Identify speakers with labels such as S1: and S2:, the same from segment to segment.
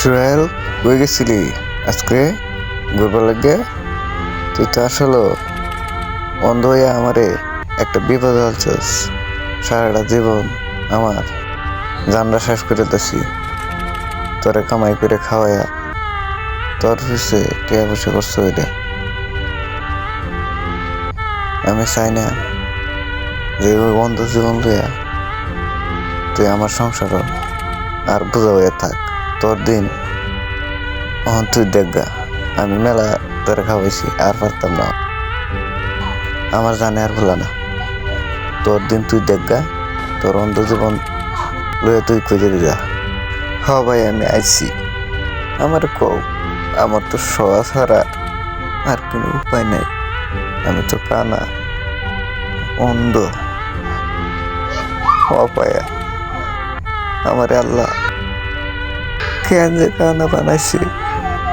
S1: সোহেল, কই গেছিলি? আজকে ঘুরবার লাগে? তুই তো আসলে অন্ধ হইয়া আমারে একটা বিপদ হলছস সারাটা জীবন আমার জানরা শেষ করে দিছি। তোরে কামাই করে খাওয়াইয়া তোর হচ্ছে টিয়া বসে করছ এটা আমি চাই না যে বন্ধ জীবন লইয়া তুই আমার সংসার আর বোঝা হয়ে থাক। তোর দিন। অহন তুই দেখগা আমি মেলা তোরে খাওয়াইছি, আর পারতাম না। আমার জানে আর ভোলা না। তোর দিন তুই দেখগা তোর অন্ধ জীবন লয়ে তুই খুঁজে যা। হ ভাই, আমি আইছি। আমার কও, আমার তো শোয়া ছাড়া আর কোনো উপায় নাই। আমি তো কানা, অন্ধ হ অপায়া। আমার আল্লাহ কেন যে কানা বানাইছি,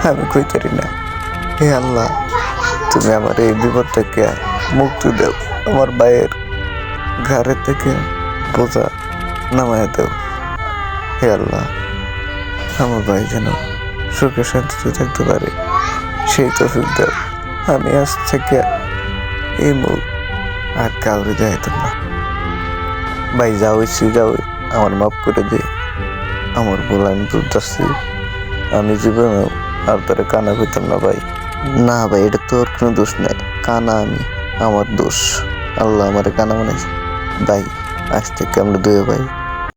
S1: আমি কইতারি না। হে আল্লাহ, তুমি আমার এই বিপদ থেকে মুক্তি দাও, আমার ভাইয়ের ঘরে থেকে বোঝা নামায় দাও। হে আল্লাহ, আমার ভাই যেন সুখে শান্তিতে থাকতে পারে, সেই তফিক দাও। আমি আজ থেকে এই মুখ আর কাউরে দেখাইতাম না। ভাই যাও যাও আমার মাফ করে দে। আমার বলে আমি দুধ আসছি আমি জীবনে আর তারা কানা পেতাম না ভাই। না ভাই, এটা তো ওর কোনো দোষ নাই। কানা আমি, আমার দোষ। আল্লাহ আমার কানা মানে ভাই, আজ থেকে আমরা দুয়ে ভাই